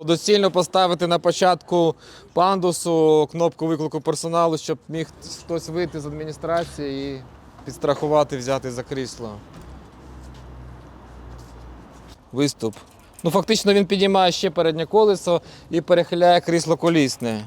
Доцільно поставити на початку пандусу кнопку виклику персоналу, щоб міг хтось вийти з адміністрації і підстрахувати, взяти за крісло. Виступ. Ну, фактично він підіймає ще переднє колесо і перехиляє крісло колісне.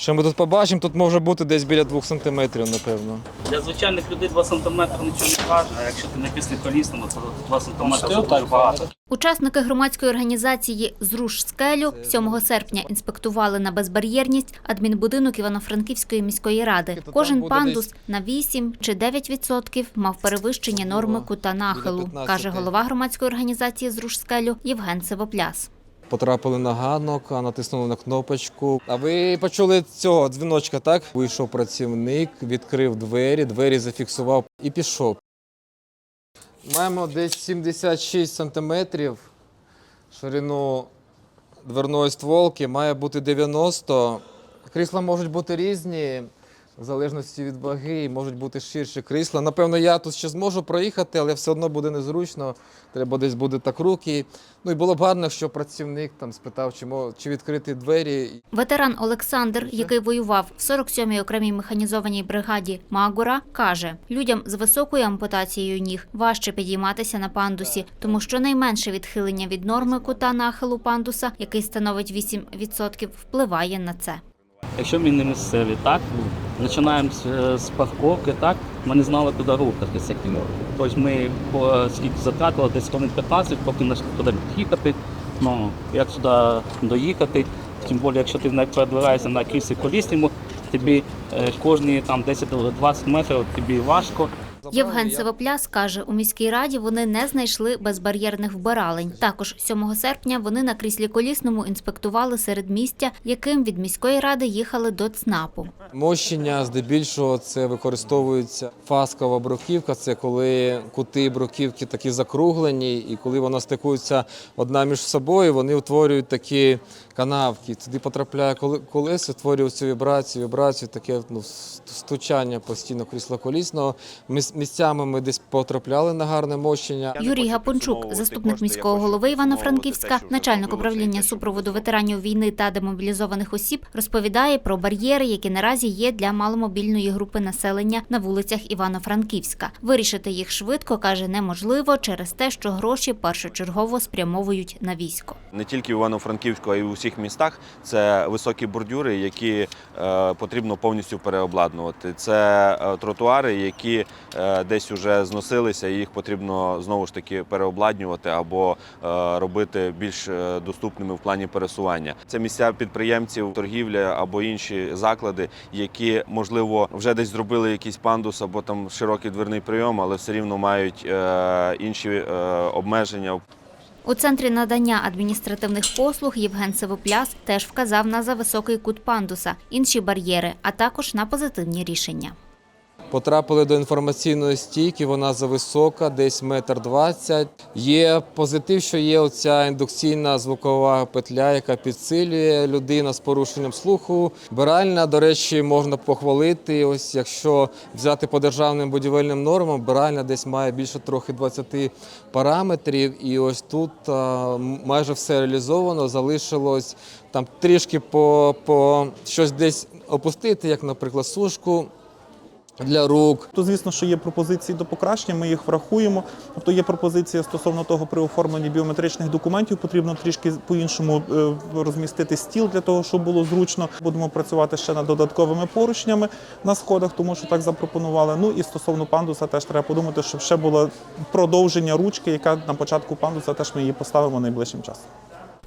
Що ми тут побачимо, тут може бути десь біля 2 см, напевно. Для звичайних людей 2 см нічого не важить, а якщо ти на пісні колісному, то 2 см це дуже багато. Учасники громадської організації Зруш скелю 7 серпня інспектували на безбар'єрність адмінбудинок Івано-Франківської міської ради. Кожен пандус на 8 чи 9 відсотків мав перевищення норми кута нахилу, каже голова громадської організації Зруш скелю Євген Сивопляс. Потрапили на ганок, а натиснули на кнопочку. А ви почули цього дзвіночка, так? Вийшов працівник, відкрив двері, двері зафіксував і пішов. Маємо десь 76 сантиметрів ширину дверної стволки, має бути 90. Крісла можуть бути різні, в залежності від ваги, і можуть бути ширші крісла. Напевно, я тут ще зможу проїхати, але все одно буде незручно. Треба десь буде так руки. Ну і було б гарно, що працівник там спитав, чи, мо- чи відкрити двері. Ветеран Олександр, який воював в 47-й окремій механізованій бригаді Магура, каже, людям з високою ампутацією ніг важче підійматися на пандусі, тому що найменше відхилення від норми кута нахилу пандуса, який становить 8%, впливає на це. Якщо ми не місцеві, так, починаємо з, з парковки, так, ми не знали, куди рухатися. Тобто ми по, скільки затратили, десь хвилин 15, поки знайшли туди їхати, ну, як сюди доїхати. Тим більше, якщо ти не передвигаєшся на кріслі колісному, тобі е, кожні там 10-20 метрів тобі важко. Євген Сивопляс каже, у міській раді вони не знайшли безбар'єрних вбиралень. Також 7 серпня вони на кріслі колісному інспектували середмістя, яким від міської ради їхали до ЦНАПу. Мощення здебільшого це використовується фаскова бруківка. Це коли кути бруківки такі закруглені, і коли вона стикується одна між собою, вони утворюють такі канавки. Туди потрапляє коли- колесо, створює цю вібрацію, вібрацію, таке ну, стучання постійно крісла колісного. Міс- Місцями ми десь потрапляли на гарне мощення. Юрій Гапончук, заступник міського голови Івано-Франківська, начальник управління супроводу ветеранів війни та демобілізованих осіб, розповідає про бар'єри, які наразі є для маломобільної групи населення на вулицях Івано-Франківська. Вирішити їх швидко каже неможливо через те, що гроші першочергово спрямовують на військо. не тільки в Івано-Франківську, а й у всіх містах. Це високі бордюри, які е, потрібно повністю переобладнувати. Це е, тротуари, які е, десь вже зносилися, і їх потрібно знову ж таки переобладнювати або е, робити більш е, доступними в плані пересування. Це місця підприємців, торгівля або інші заклади, які можливо вже десь зробили якийсь пандус або там широкий дверний прийом, але все рівно мають е, інші е, обмеження У центрі надання адміністративних послуг Євген Сивопляс теж вказав на зависокий кут пандуса, інші бар'єри, а також на позитивні рішення. Потрапили до інформаційної стійки, вона зависока, десь метр двадцять. Є позитив, що є оця індукційна звукова петля, яка підсилює людина з порушенням слуху. Биральна, до речі, можна похвалити. Ось якщо взяти по державним будівельним нормам, биральня десь має більше трохи 20 параметрів. І ось тут а, майже все реалізовано. Залишилось там трішки по, по щось десь опустити, як, наприклад, сушку для рук. То звісно, що є пропозиції до покращення, ми їх врахуємо. Тобто є пропозиція стосовно того, при оформленні біометричних документів потрібно трішки по-іншому е, розмістити стіл для того, щоб було зручно. Будемо працювати ще над додатковими поручнями на сходах, тому що так запропонували. Ну і стосовно пандуса, теж треба подумати, щоб ще було продовження ручки, яка на початку пандуса теж ми її поставимо найближчим часом.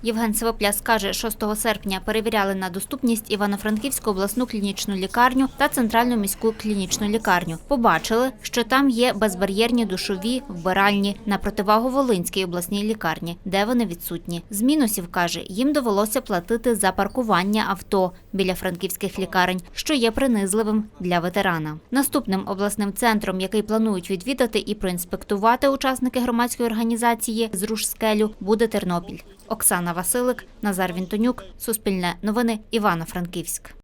Євген Сивопляс каже, 6 серпня перевіряли на доступність Івано-Франківську обласну клінічну лікарню та центральну міську клінічну лікарню. Побачили, що там є безбар'єрні душові вбиральні на противагу Волинській обласній лікарні, де вони відсутні. З мінусів каже, їм довелося платити за паркування авто біля франківських лікарень, що є принизливим для ветерана. Наступним обласним центром, який планують відвідати і проінспектувати учасники громадської організації «Зруш скелю, буде Тернопіль. Оксана Василик, Назар Вінтонюк, Суспільне новини, Івано-Франківськ.